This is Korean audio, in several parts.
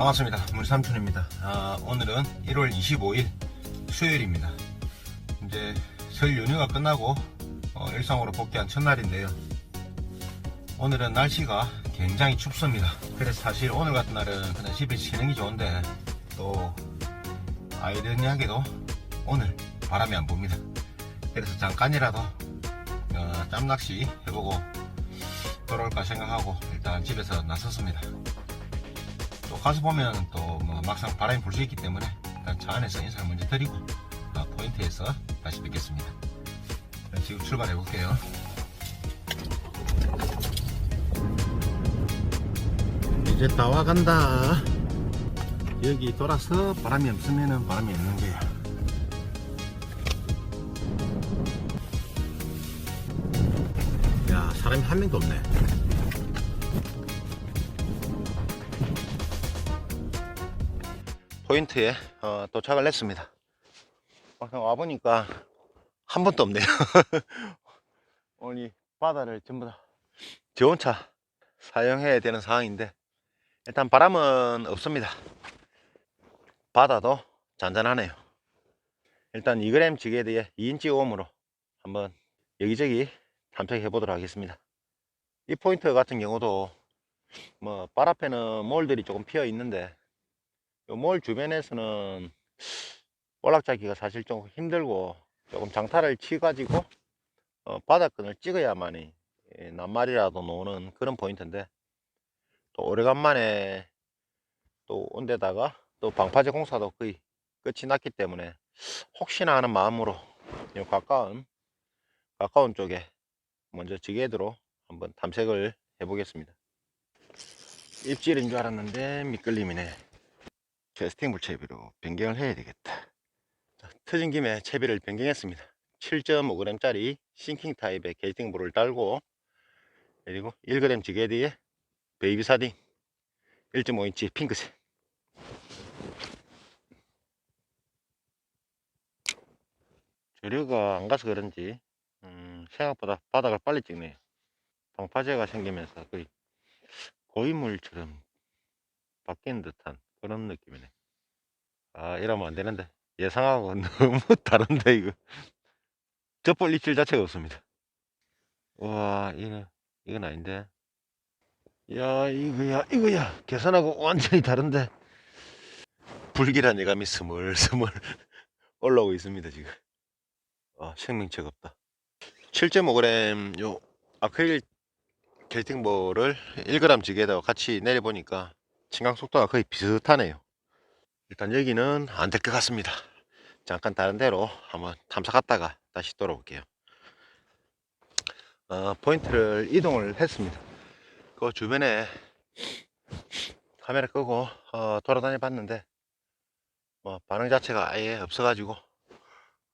반갑습니다. 문삼촌입니다. 아, 오늘은 1월 25일 수요일입니다. 이제 설 연휴가 끝나고 어, 일상으로 복귀한 첫날인데요. 오늘은 날씨가 굉장히 춥습니다. 그래서 사실 오늘 같은 날은 그냥 집에 쉬는 게 좋은데 또 아이러니하게도 오늘 바람이 안 붑니다. 그래서 잠깐이라도 어, 짬낚시 해보고 돌아올까 생각하고 일단 집에서 나섰습니다. 또 가서 보면 또 뭐 막상 바람이 불 수 있기 때문에 일단 차 안에서 인사를 먼저 드리고 아, 포인트에서 다시 뵙겠습니다. 지금 출발해 볼게요. 이제 다 와간다. 여기 돌아서 바람이 없으면 바람이 없는 거야. 야, 사람이 한 명도 없네. 포인트에 어, 도착을 했습니다. 막상 와보니까 한 번도 없네요. 오늘 이 바다를 전부 다 저온차 사용해야 되는 상황인데 일단 바람은 없습니다. 바다도 잔잔하네요. 일단 2g 지게대에 2인치 오음으로 한번 여기저기 탐색해 보도록 하겠습니다. 이 포인트 같은 경우도 뭐 발 앞에는 몰들이 조금 피어 있는데 요몰 주변에서는 볼락 잡기가 사실 좀 힘들고 조금 장타를 치 가지고 어, 바닥끈을 찍어야만이 예, 낱말이라도 노는 그런 포인트인데 또 오래간만에 또 온데다가 또 방파제 공사도 거의 끝이 났기 때문에 혹시나 하는 마음으로 요 가까운 가까운 쪽에 먼저 지게드로 한번 탐색을 해보겠습니다. 입질인 줄 알았는데 미끌림이네. 캐 스팅 물채비로 변경을 해야 되겠다. 자, 터진 김에 채비를 변경했습니다. 7.5g 짜리 싱킹 타입의 캐스팅 볼을 달고 그리고 1g 지게드에 베이비 사딩 1.5인치 핑크색. 재료가 안 가서 그런지 음, 생각보다 바닥을 빨리 찍네요. 방파제가 생기면서 거의 고인물처럼 바뀐 듯한 그런 느낌이네. 아 이러면 안 되는데. 예상하고 너무 다른데 이거. 젖볼 입질 자체가 없습니다. 와 이거 이건 아닌데. 야 이거야 이거야. 계산하고 완전히 다른데. 불길한 예감이 스물스물 올라오고 있습니다 지금. 아 생명체가 없다. 7.5g 요 아크릴 겔팅볼을 1g 지게에다가 같이 내려보니까 진강 속도가 거의 비슷하네요. 일단 여기는 안 될 것 같습니다. 잠깐 다른 데로 한번 탐색갔다가 다시 돌아올게요. 어, 포인트를 이동을 했습니다. 그 주변에 카메라 끄고 어, 돌아다녀 봤는데 뭐 반응 자체가 아예 없어 가지고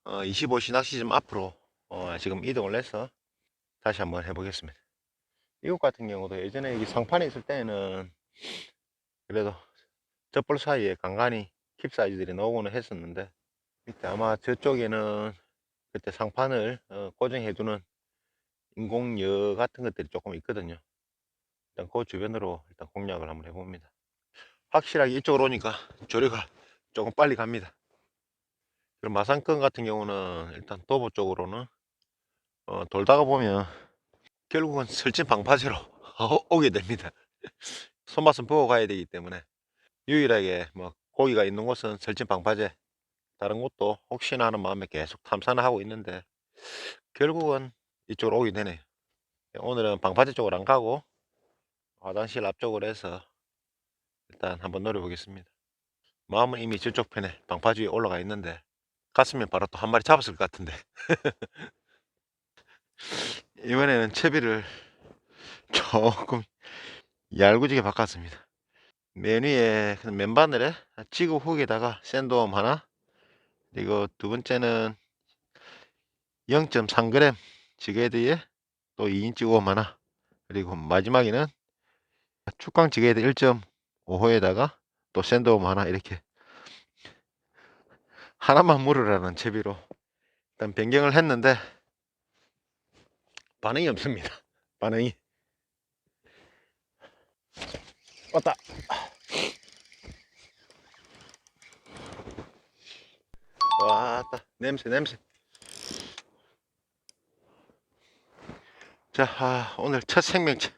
어, 25시 낚시점 앞으로 어, 지금 이동을 해서 다시 한번 해보겠습니다. 이곳 같은 경우도 예전에 여기 상판에 있을 때는 그래도 젖볼 사이에 간간히 킵사이즈들이 나오고는 했었는데 밑에 아마 저쪽에는 그때 상판을 어, 고정해 두는 인공여 같은 것들이 조금 있거든요. 일단 그 주변으로 일단 공략을 한번 해봅니다. 확실하게 이쪽으로 오니까 조류가 조금 빨리 갑니다. 그럼 마산권 같은 경우는 일단 도보 쪽으로는 어, 돌다가 보면 결국은 설진 방파제로 오게 됩니다 손맛은 보고 가야 되기 때문에 유일하게 뭐 고기가 있는 곳은 설진 방파제 다른 곳도 혹시나 하는 마음에 계속 탐사는 하고 있는데 결국은 이쪽으로 오게 되네요 오늘은 방파제 쪽으로 안 가고 화장실 앞쪽으로 해서 일단 한번 노려보겠습니다. 마음은 이미 저쪽 편에 방파제 위에 올라가 있는데 갔으면 바로 또 한 마리 잡았을 것 같은데. 이번에는 채비를 조금 얄궂게 바꿨습니다 맨 위에 맨바늘에 지구 훅에다가 샌드웜 하나 그리고 두 번째는 0.3g 지게드에 또 2인치 우엄 하나 그리고 마지막에는 축광 지게드 1.5호에다가 또 샌드웜 하나 이렇게 하나만 물으라는 채비로 일단 변경을 했는데 반응이 없습니다. 반응이 왔다. 왔다. 냄새, 냄새. 자, 아, 오늘 첫 생명체.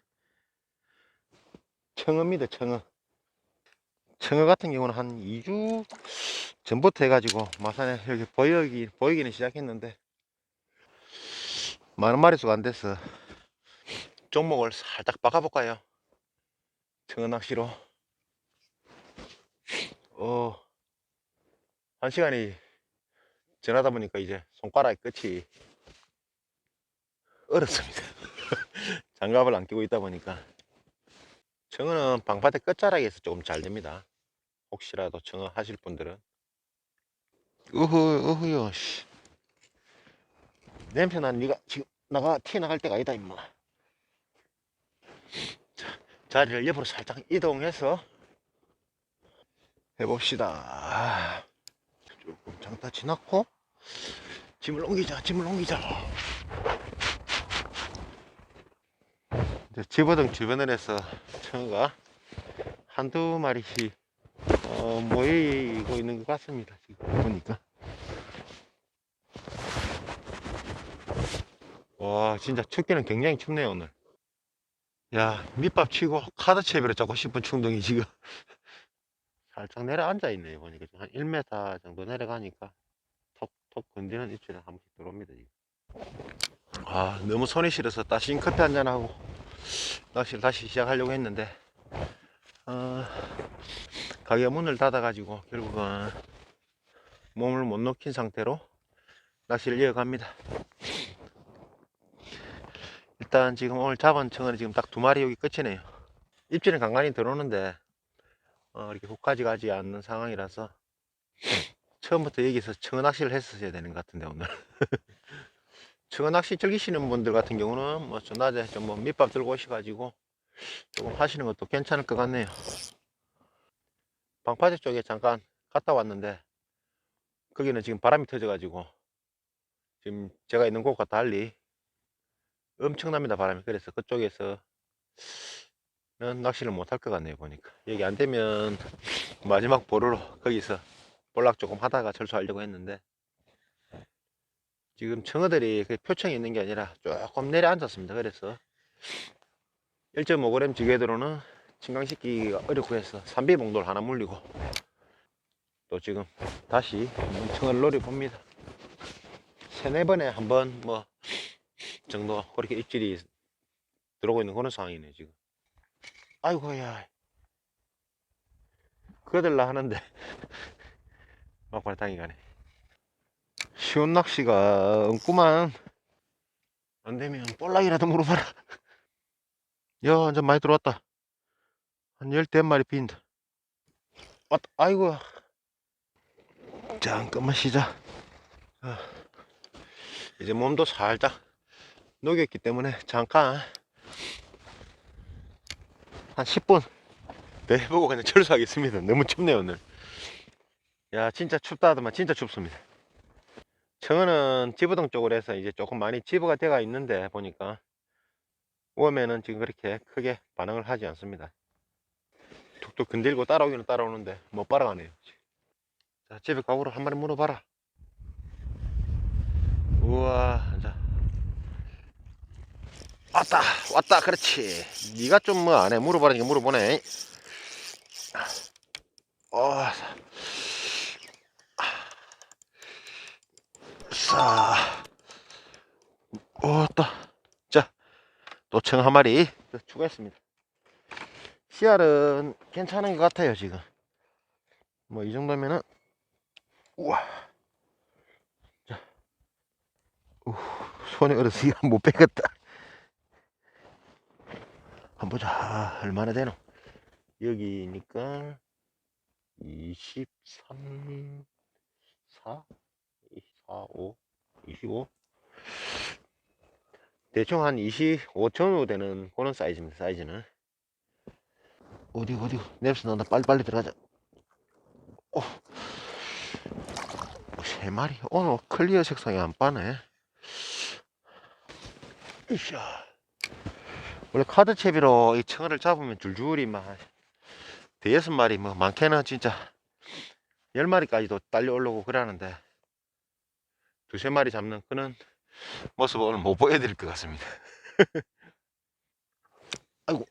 청어입니다, 청어. 청어 같은 경우는 한 2주 전부터 해가지고 마산에 여기 보이기, 보이기는 시작했는데 많은 마리수가 안 돼서 종목을 살짝 박아볼까요 청어 낚시로 어, 한 시간이 지나다 보니까 이제 손가락의 끝이 얼었습니다. 장갑을 안 끼고 있다 보니까 청어는 방파제 끝자락에서 조금 잘 됩니다. 혹시라도 청어 하실 분들은 으흐 으흐요 씨. 냄새 나는 니가 지금 나가 티 나갈 때가 아니다 임마 자, 자리를 옆으로 살짝 이동해서 해봅시다. 조금 장타 지났고 짐을 옮기자 짐을 옮기자. 이제 집어등 주변을 해서 청어가 한두 마리씩 어, 모이고 있는 것 같습니다 지금. 보니까. 와 진짜 춥기는 굉장히 춥네요 오늘 야 밑밥 치고 카드 채비로 잡고 싶은 충동이 지금. 살짝 내려앉아 있네요 보니까 한 1m 정도 내려가니까 톡톡 건드는 입질이 한 번씩 들어옵니다 아 너무 손이 시려서 따신 커피 한잔하고 낚시를 다시 시작하려고 했는데 어, 가게 문을 닫아 가지고 결국은 몸을 못 녹인 상태로 낚시를 이어갑니다 일단 지금 오늘 잡은 청어는 지금 딱 두 마리 여기 끝이네요. 입질은 간간히 들어오는데 어, 이렇게 훅까지 가지 않는 상황이라서 처음부터 여기서 청어 낚시를 했었어야 되는 것 같은데 오늘. 청어 낚시 즐기시는 분들 같은 경우는 뭐좀 낮에 좀 뭐 밑밥 들고 오셔가지고 조금 하시는 것도 괜찮을 것 같네요. 방파제 쪽에 잠깐 갔다 왔는데 거기는 지금 바람이 터져 가지고 지금 제가 있는 곳과 달리 엄청납니다 바람이. 그래서 그쪽에서 는 낚시를 못할 것 같네요 보니까. 여기 안 되면 마지막 보루로 거기서 볼락 조금 하다가 철수하려고 했는데 지금 청어들이 그 표층이 있는 게 아니라 조금 내려앉았습니다. 그래서 1.5g 지게도로는 진강시키기가 어렵고 해서 산비봉돌 하나 물리고 또 지금 다시 한번 청어를 노려봅니다. 세네 번에 한번 뭐 정도 그렇게 입질이 들어오고 있는 그런 상황이네 지금. 아이고야. 그들라 하는데 막발 당이 가네. 쉬운 낚시가 없구만. 안되면 볼락이라도 물어봐라. 야 완전 많이 들어왔다. 한 열댓 마리 빈다. 왔다. 아이고. 잠깐만 쉬자. 아, 이제 몸도 살짝 녹였기 때문에 잠깐 한 10분 더 해보고 그냥 철수하겠습니다. 너무 춥네요, 오늘. 야, 진짜 춥다 하더만 진짜 춥습니다. 청어는 지부동 쪽으로 해서 이제 조금 많이 지부가 돼가 있는데 보니까 오면은 지금 그렇게 크게 반응을 하지 않습니다. 툭툭 건들고 따라오기는 따라오는데 못 따라가네요. 자, 집에 가구로 한 마리 물어봐라. 우와, 자. 왔다 왔다 그렇지. 네가 좀 뭐 안해 물어보라니까 물어보네. 어, 자, 왔다 자 도청 한 마리 더 추가했습니다. 씨알은 괜찮은 것 같아요 지금. 뭐 이 정도면은 우와. 자 우, 손에 얼어서 이거 못 빼겠다 한번 보자. 아, 얼마나 되노? 여기니까 23 4 24 5 25 대충 한 25 정도 되는 그런 사이즈입니다 사이즈는. 어디 어디? 냅스 나온다. 빨리 빨리 들어가자. 오. 세 마리? 오늘 클리어 색상이 안 빠네. 이샤 원래 카드 채비로 이 청어를 잡으면 줄줄이 막 대여섯 마리 뭐 많게는 진짜 열 마리까지도 딸려 올라오고 그러는데 두세 마리 잡는 그런 모습을 오늘 못 보여드릴 것 같습니다. 아이고.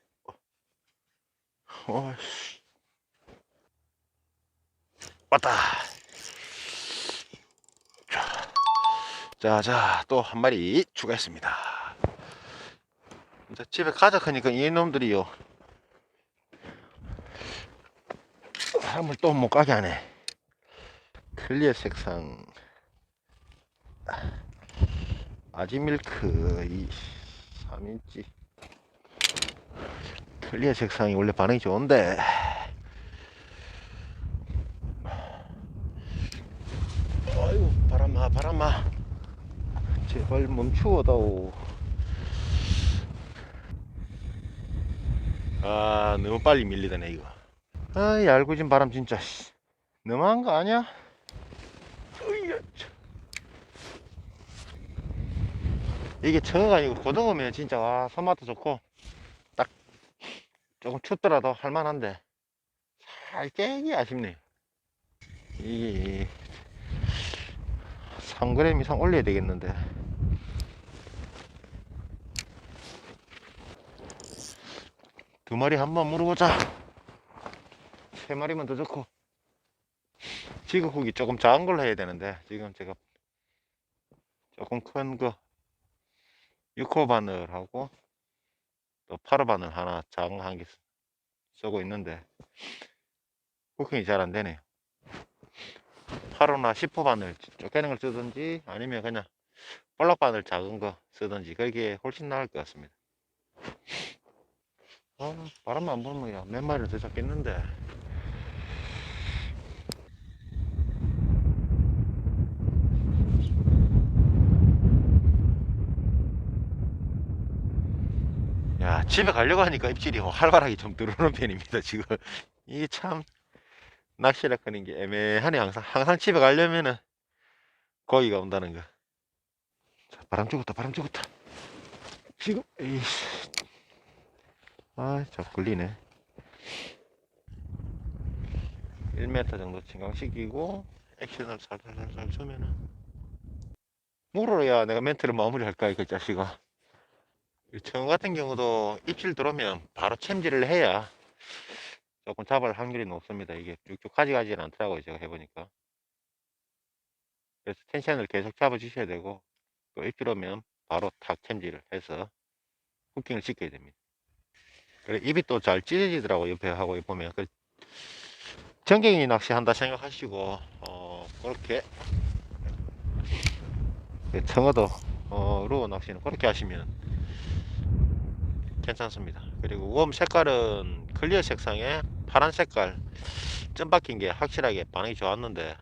어이씨. 왔다. 자, 자, 자, 또한 마리 추가했습니다. 이제 집에 가자 하니까 이놈들이요. 사람을 또 못 가게 하네. 클리어 색상. 아지밀크 이 3인치 클리어 색상이 원래 반응이 좋은데 아이고 바람아 바람아 제발 멈추어다오 아 너무 빨리 밀리다네 이거 아이 얄궂은 바람 진짜 씨. 너무한 거 아니야? 이게 청어가 아니고 고등어면 진짜 와 손맛도 좋고 딱 조금 춥더라도 할만한데 살 깨기 아쉽네요 이게 3g 이상 올려야 되겠는데 두 마리 한번 물어보자. 세 마리면 더 좋고. 고기 조금 작은 걸로 해야 되는데 지금 제가 조금 큰거 6호 바늘하고 또 8호 바늘 하나 작은 거한개 쓰고 있는데 쿠킹이 잘 안 되네요 8호나 10호 바늘 쪼개는 걸 쓰든지 아니면 그냥 볼락 바늘 작은 거 쓰든지 그게 훨씬 나을 것 같습니다 아, 바람만 안 불면 야, 몇 마리를 더 잡겠는데 야, 집에 가려고 하니까 입질이 활발하게 좀 들어오는 편입니다, 지금. 이게 참, 낚시를 하는 게 애매하네, 항상. 항상 집에 가려면은, 거기가 온다는 거. 자, 바람 죽었다, 바람 죽었다. 지금, 에이씨. 아, 자꾸 걸리네. 1m 정도 진강시키고, 액션을 살살살살 주면은. 물어야 내가 멘트를 마무리할까, 이 자식아. 이 청어 같은 경우도 입질 들어오면 바로 챔질을 해야 조금 잡을 확률이 높습니다. 이게 쭉쭉 가져가지는 않더라고요. 제가 해보니까. 그래서 텐션을 계속 잡아주셔야 되고 또 입질 오면 바로 탁 챔질을 해서 후킹을 시켜야 됩니다. 그래 입이 또 잘 찢어지더라고 옆에 하고 보면 그 전갱이 낚시한다 생각하시고 어 그렇게 그 청어도 어 루어 낚시는 그렇게 하시면 괜찮습니다. 그리고 웜 색깔은 클리어 색상에 파란 색깔 점 박힌 게 확실하게 반응이 좋았는데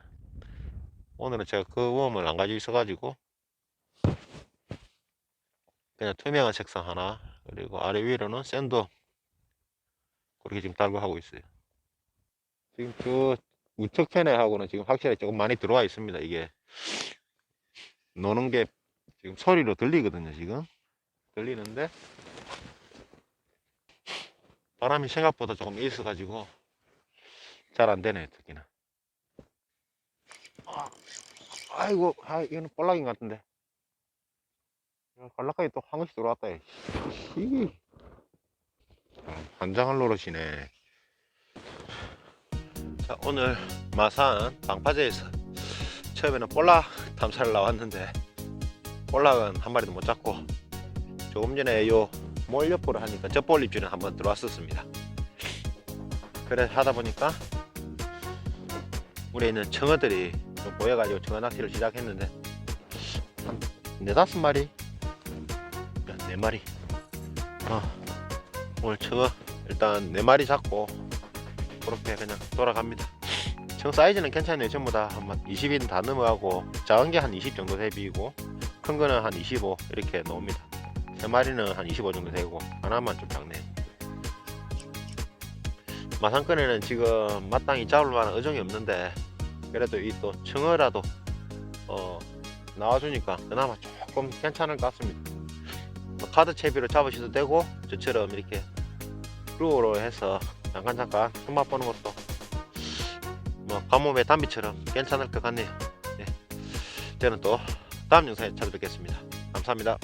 오늘은 제가 그 웜을 안 가지고 있어 가지고 그냥 투명한 색상 하나 그리고 아래 위로는 샌도 그렇게 지금 달고 하고 있어요. 지금 그 우측 편에하고는 지금 확실히 조금 많이 들어와 있습니다. 이게 노는 게 지금 소리로 들리거든요. 지금 들리는데 바람이 생각보다 조금 있어가지고 잘 안 되네 특히나 아, 아이고 아 이거는 볼락인 것 같은데 야, 볼락까지 또 한 것이 들어왔다 이 이게 환장할 노릇이네 자 오늘 마산 방파제에서 처음에는 볼락 탐사를 나왔는데 볼락은 한 마리도 못 잡고 조금 전에 요 몰려포를 하니까 젖볼 입질은 한번 들어왔었습니다. 그래 하다 보니까 물에 있는 청어들이 좀 보여가지고 청어 낚시를 시작했는데 한 네다섯 마리, 야, 네 마리. 아, 오늘 청어 일단 네 마리 잡고 그렇게 그냥 돌아갑니다. 청 사이즈는 괜찮네요. 전부 다한 20인 다 넘어가고 작은 게 한 20 정도 대비이고 큰 거는 한 25 이렇게 나옵니다. 세 마리는 한 25 정도 되고 하나만 좀 작네. 마산권에는 지금 마땅히 잡을 만한 어종이 없는데 그래도 이 또 청어라도 어 나와주니까 그나마 조금 괜찮을 것 같습니다. 뭐 카드 채비로 잡으셔도 되고 저처럼 이렇게 루어로 해서 잠깐 잠깐 손맛 보는 것도 뭐 가뭄의 담비처럼 괜찮을 것 같네요. 네. 저는 또 다음 영상에 찾아뵙겠습니다. 감사합니다.